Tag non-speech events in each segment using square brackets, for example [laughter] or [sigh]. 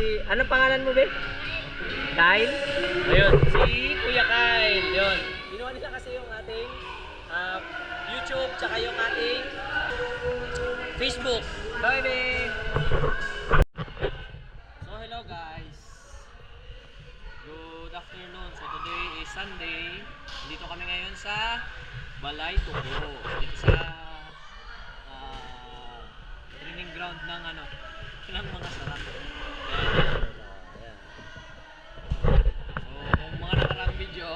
si... Anong pangalan mo, be? Kyle? Ayun, si Kuya Kyle. Yun. Ginawa nila kasi yung ating ah, YouTube, tsaka yung ating Facebook. Bye, be! So, hello guys. Good afternoon. So, today is Sunday. Dito kami ngayon sa Balay Tugo. Dito sa ah, training ground ng ano, [laughs] ng mga sarap. Ayan. Ayan. So, kung mga nakarang video,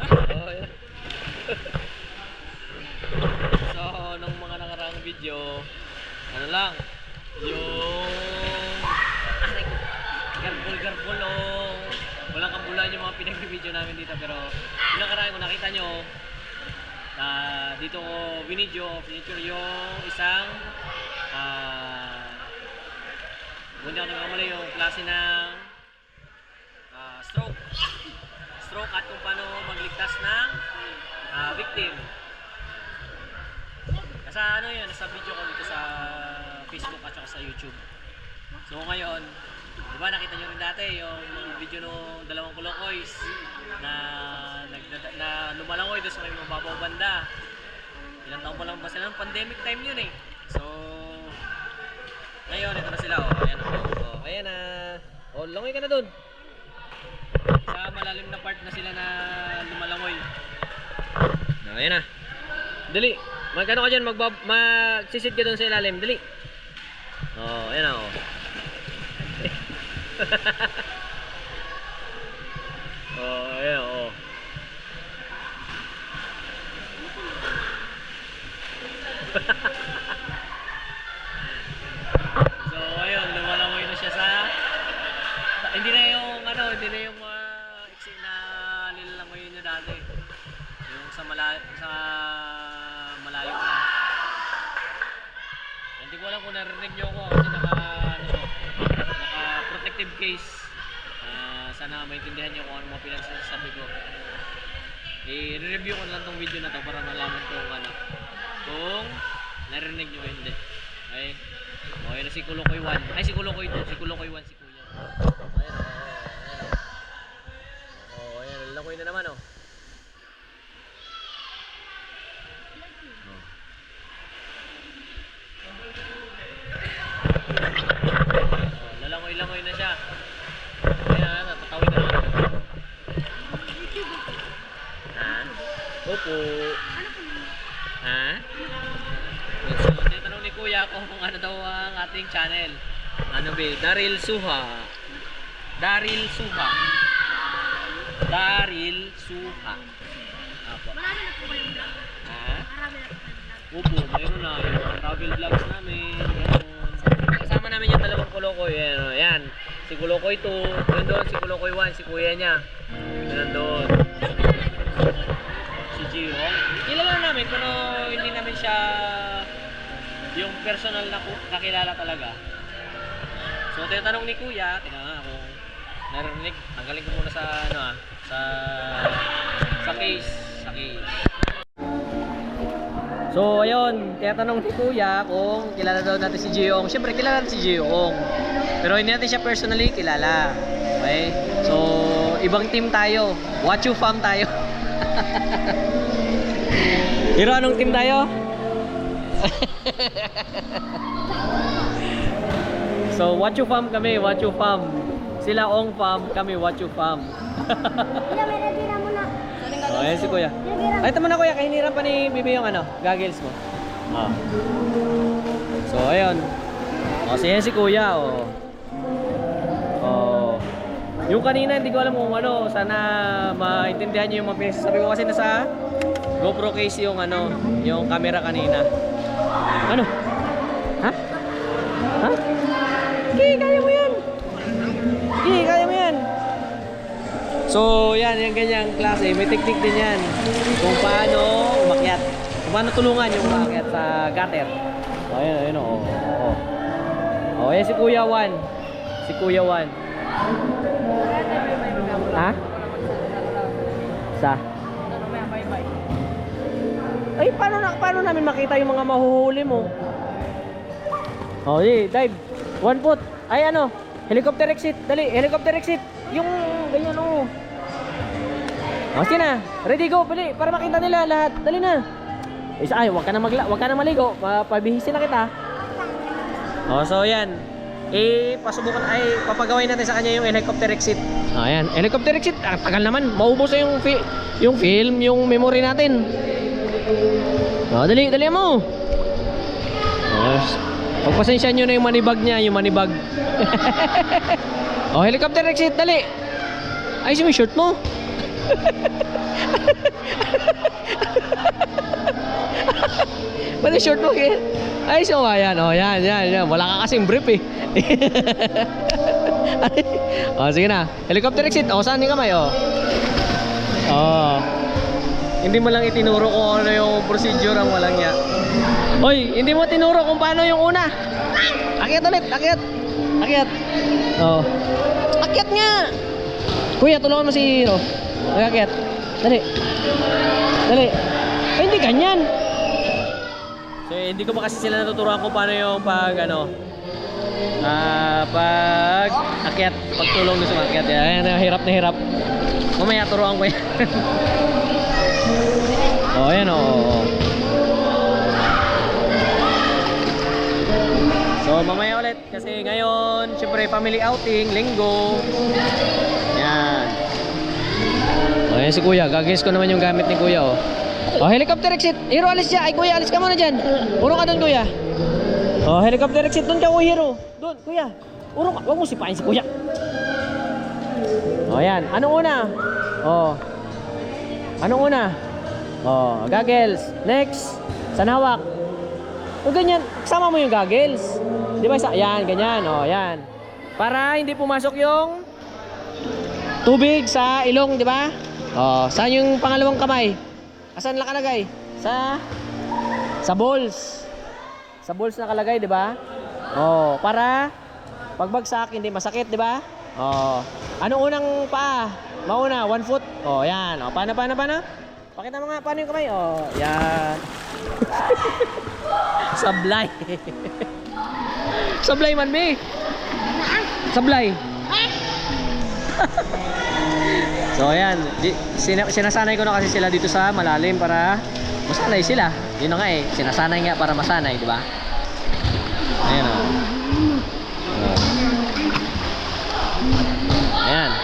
oh, ayan. so, nung mga video, ano lang, yung garbol-garbol o walang kambulan yung mga pinag-video namin dito pero yung nakaraan kung nakita nyo na dito ko binidyo, pinicture yung isang ah kung hindi ako nagkamali yung klase ng ah, stroke. Stroke at kung paano magligtas ng ah, victim Nasa ano yun, nasa video ko dito sa Facebook at saka sa YouTube. So ngayon, di ba nakita nyo rin dati yung video ng dalawang kulokoys na, nagdada, na lumalangoy doon sa may mababaw banda. Ilang taon pa lang ba sila? Pandemic time yun eh. So, ngayon, ito na sila. Oh, ayan oh, oh, ayan na. Oh, langoy ka na doon. Sa malalim na part na sila na lumalangoy. No, ayan na. Dali. Magkano ka dyan? Magbab magsisid ka doon sa ilalim. Dali. Oh, ayan na, oh. [laughs] oh, ayan, oh. so, [laughs] Narinig niyo ako kasi naka, ano, naka protective case. Ah, sana maintindihan niyo kung ano mga pinagsasabi ko. I-review ko na lang tong video na to para malaman kung ano, kung narinig niyo o hindi. Okay? O, yun na si Kulokoy 1. Ay, si Kulokoy 2. Si Kulokoy 1, si Kuya. Ayan, ayan, ayan. Oh, ayan. Lakoy na naman, oh. Oh, lalangoy-langoy na siya. Ayan, natatawid na naman. Ha? Opo. Ha? So, tinatanong ni Kuya kung ano daw ang ating channel. Ano ba? Daryl Suha. Daryl Suha. Daryl Suha. Apo. Marami na po kayong vlog. Ha? Marami na po kayong vlog. Opo, mayroon na yung mga travel vlogs namin. Ganun. Kasama namin yung dalawang kulokoy. Yan, oh, yan. Si Kulokoy 2, yun doon, si Kulokoy 1, si kuya niya. Yun doon. Gio. Kilala namin pero hindi namin siya yung personal na nakilala talaga. So, tinatanong ni Kuya, tingnan nga kung narinig. Tanggalin ko muna sa ano ah, sa sa case, sa case. So, ayun, tinatanong ni Kuya kung kilala daw natin si Jiong. Siyempre, kilala natin si Jiong. Pero hindi natin siya personally kilala. Okay? So, ibang team tayo. What you fam tayo. [laughs] Hiro, anong team tayo? [laughs] so, what you fam kami, what you fam. Sila ong fam, kami na muna. oh, ayan si Kuya. Ay, ito muna kuya, kahiniran pa ni Bibi yung ano, goggles mo. Ah. So, ayun. O, siya si kuya, o. Oh. Yung kanina, hindi ko alam kung ano, sana maintindihan niyo yung mga pinagsasabi ko kasi nasa GoPro case yung ano, yung camera kanina. Ano? Ha? Ha? Ki, kaya mo yan! Ki, kaya mo yan! So, yan, yung ganyang klase. May technique din yan. Kung paano umakyat. Kung paano tulungan yung umakyat sa gutter. O, ayun, ayun, o. O, o. O, yan si Kuya Juan. Si Kuya Juan. Ha? Sa? Ay, paano, na, paano namin makita yung mga mahuhuli mo? O, di, dive. One foot. Ay, ano? Helicopter exit. Dali, helicopter exit. Yung ganyan oh. O, sige na. Ready, go. Dali, para makita nila lahat. Dali na. Isa, ay, wag ka na magla, wag ka na maligo. Pa- Pabihisin na kita. O, so yan. Eh, pasubukan, ay, papagawin natin sa kanya yung helicopter exit. Ayan, helicopter exit. Ang tagal naman. Maubos na yung, fi- yung film, yung memory natin. O, dali, dali mo. O, pagpasensya nyo na yung manibag niya, yung manibag. [laughs] o, helicopter exit, dali. Ayos yung shirt mo. [laughs] Ba't yung mo kaya? Ay, so ayan. O, yan, yan, yan. Wala ka kasing brief eh. [laughs] o, sige na. Helicopter exit. O, saan yung kamay? O. O. Hindi mo lang itinuro kung ano yung procedure ang walang ya. Hoy, hindi mo tinuro kung paano yung una. Akyat ulit, akyat. Akyat. O. Akyat nga. Kuya, tulungan mo si Hiro. Mag-akyat. Dali. Dali. Ay, hindi ganyan. So, eh, hindi ko pa kasi sila natuturuan kung paano yung pag, ano, ah, pag akyat, pagtulong sa mga akyat. Ayan, hirap na hirap. Mamaya turuan ko yan. [laughs] oh, ayan, oh. So, mamaya ulit kasi ngayon, syempre family outing, linggo. Yan. O, ayan si Kuya. Gagawin ko naman yung gamit ni Kuya, oh. Oh, helicopter exit. Hero, alis siya. Ay, Kuya, alis ka muna dyan. Urong ka doon, Kuya. Oh, helicopter exit. Doon ka, oh, Hero. Doon, Kuya. Urong ka. Huwag mo sipain si Kuya. Oh, yan. Anong una? Oh. Anong una? Oh, goggles. Next. Saan hawak? O ganyan. Kasama mo yung goggles. Di ba? Yan, ganyan. Oh, yan. Para hindi pumasok yung tubig sa ilong, di ba? Oh, saan yung pangalawang kamay? Asan nakalagay? Sa sa balls. Sa balls nakalagay, di ba? Oh, para pagbagsak hindi masakit, di ba? Oh. Anong unang paa? Mauna, one foot. Oh, yan. Oh, paano, paano, paano? Pakita mo nga paano yung kamay. Oh, yan. [laughs] Sablay. Sablay man, me. Sablay. [laughs] So ayan, sinasanay ko na kasi sila dito sa malalim para masanay sila. Yun na nga eh, sinasanay nga para masanay, di ba? Ayan. Oh. Ayan.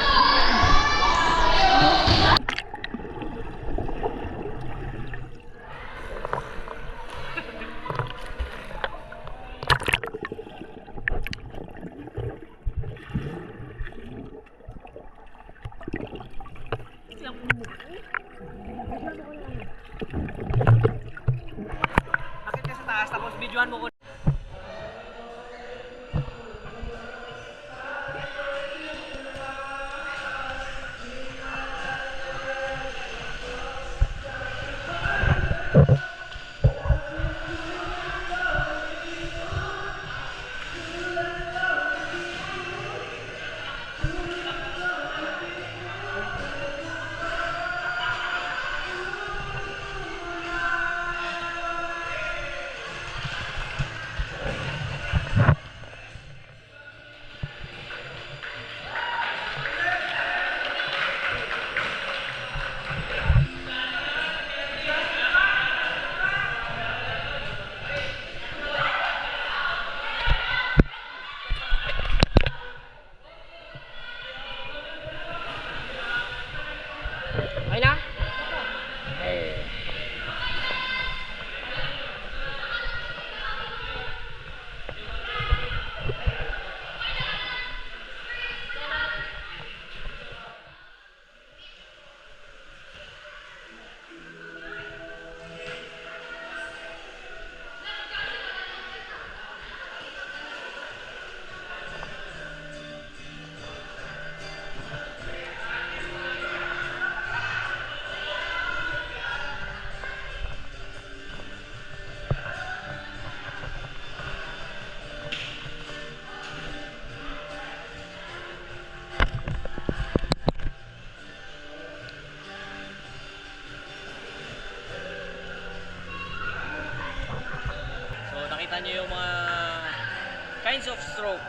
Kinds of stroke.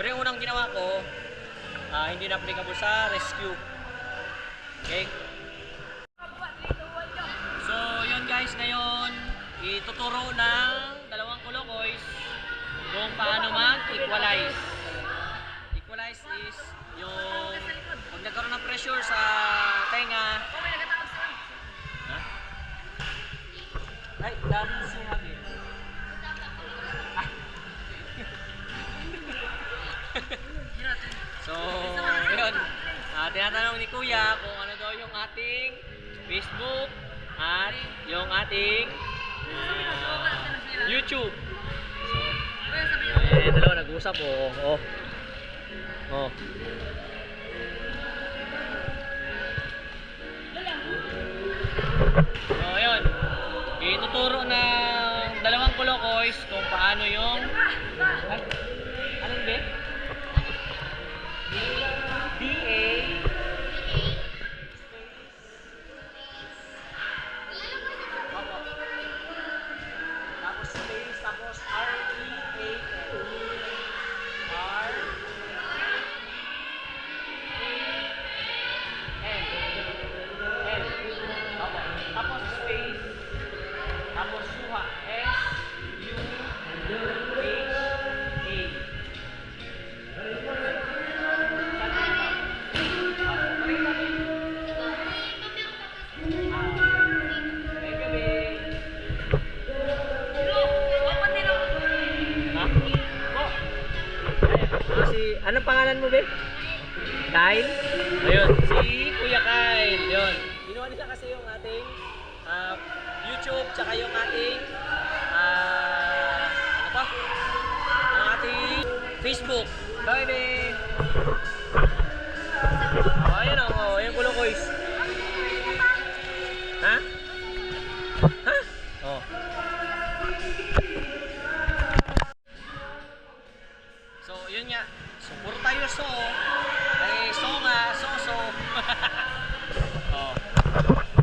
Pero yung unang ginawa ko, ah, hindi na applicable sa rescue. Okay? So, yun guys, ngayon, ituturo ng dalawang kolokoys kung paano mag-equalize. Equalize is yung pag nagkaroon ng pressure sa tenga. Ay, dami tinatanong ni Kuya kung ano daw yung ating Facebook at yung ating ah, YouTube. Eh, dalawa nag-usap oh. Oh. Oh. So, yun. Ituturo ng dalawang kolokoys kung paano yung... Ah, si, anong pangalan mo, babe? Kyle? Facebook. Bye, babe. Oh, ayun o. Oh, yung kulokoys. Ha? Ha? Oh. So, yun nga. So, puro tayo so. Ay, so nga, so, so. [laughs] oh.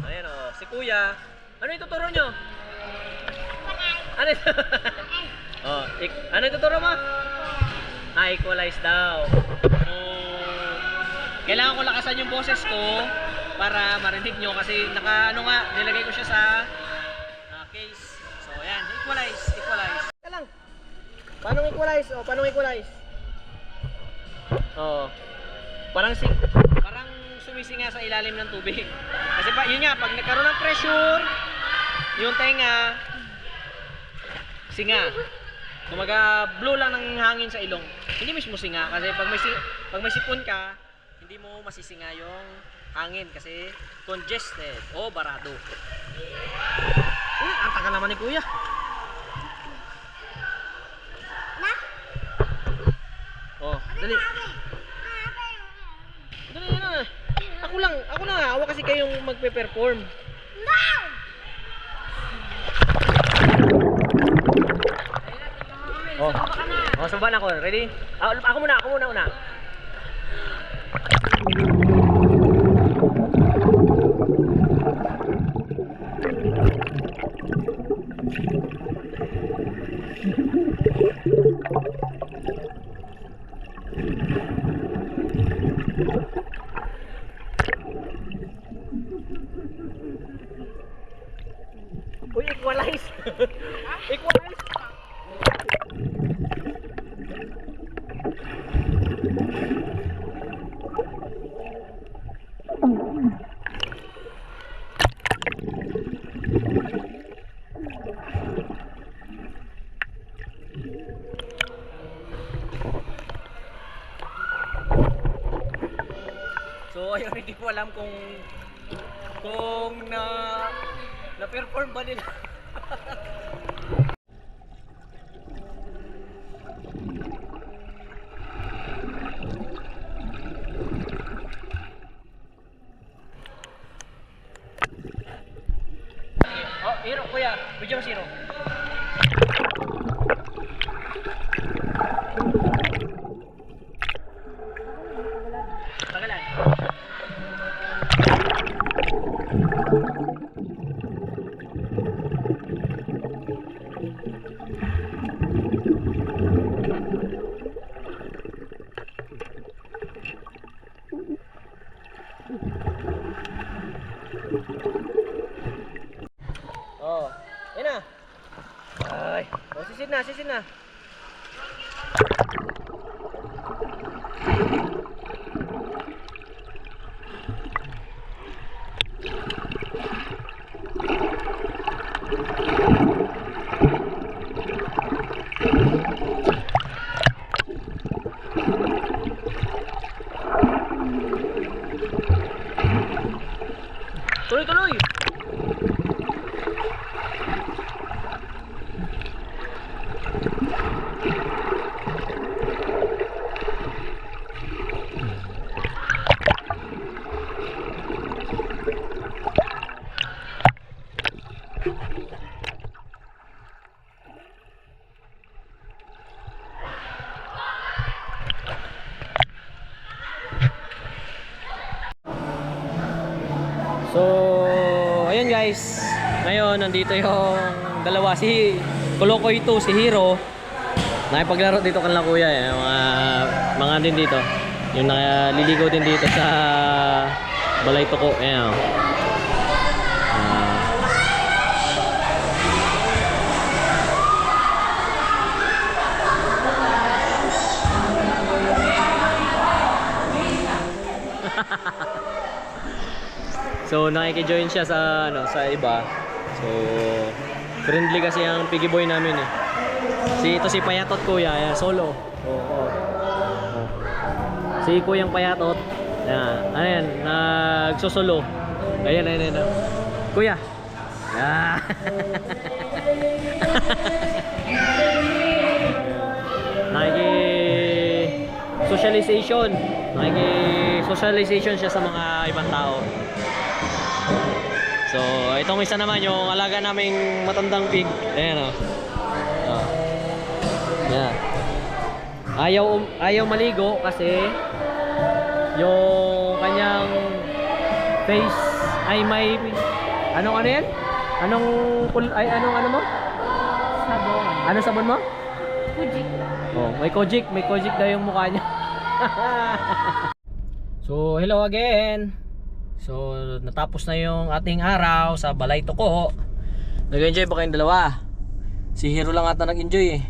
Ayan oh. Si Kuya. Ano ituturo nyo? Ano ito? [laughs] oh, ik- ano ituturo mo? Ah, equalize daw. So, kailangan ko lakasan yung boses ko para marinig nyo kasi naka, ano nga, nilagay ko siya sa ah, case. So, ayan. Equalize, equalize. Ka lang. Paano equalize? Oh, paano equalize? Oh. Parang si parang sumisinga sa ilalim ng tubig. Kasi pa, yun nga, pag nagkaroon ng pressure, yung tenga, singa. Kumaga, blow lang ng hangin sa ilong. Hindi mismo singa. Kasi pag may, pag may sipon ka, hindi mo masisinga yung hangin kasi congested o barado. Uy, ang tagal naman ni Kuya. Oh, dali. Dali na. Ako lang, ako lang hawa kasi kayong magpe-perform. Oh. Oh, suban ako. Ready? Ah, ako muna, ako muna una. Uy, equalize. equalize. So, [laughs] hindi ko alam kung kung na na-perform ba nila. [laughs] oh, hero, kuya. Video mo si hero. Pagalan. Oh, yan na. Ay. Oh, sisid na, sisid na. Tuloy, tuloy. So, ayun guys. Ngayon, nandito yung dalawa. Si Kolokoy 2, si Hero. Nakipaglaro dito kanila kuya. Eh. Mga, mga din dito. Yung naliligaw din dito sa Balay Toko. Ayan. Ah. [laughs] So nakiki-join siya sa ano sa iba. So friendly kasi ang piggy boy namin eh. Si ito si Payatot Kuya, ayan, solo. Oo. oo. Oo. Si Kuyang Payatot. Ayan, ano yan, nagsosolo. Ayan, ayan, ayan. Kuya. Ah. [laughs] Nakiki socialization. Nakiki socialization siya sa mga ibang tao. So, itong isa naman yung alaga naming matandang pig. Ayan o. Oh. Yan. Ayaw, um- ayaw maligo kasi yung kanyang face ay may anong ano yan? Anong pul- ay anong ano mo? Sabon. Ano sabon mo? Fuji. Oh, may kojik, may kojik daw yung mukha niya. [laughs] so, hello again. So, natapos na yung ating araw sa Balay Toko. Nag-enjoy ba kayong dalawa? Si Hero lang ata nag-enjoy eh.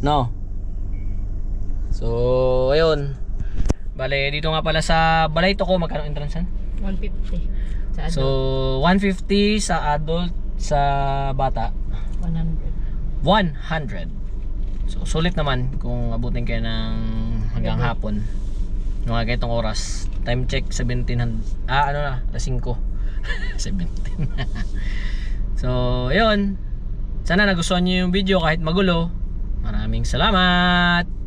No. So, ayun. Bale, dito nga pala sa Balay Toko, magkano entrance yan? 150. Sa So, 150 sa adult, sa bata, 100. 100. So, sulit naman kung abutin kayo ng hanggang hapon. Mga ganitong oras. Time check, 17. Ah, ano na, alas 5. 17. [laughs] [laughs] so, yun. Sana nagustuhan nyo yung video kahit magulo. Maraming salamat!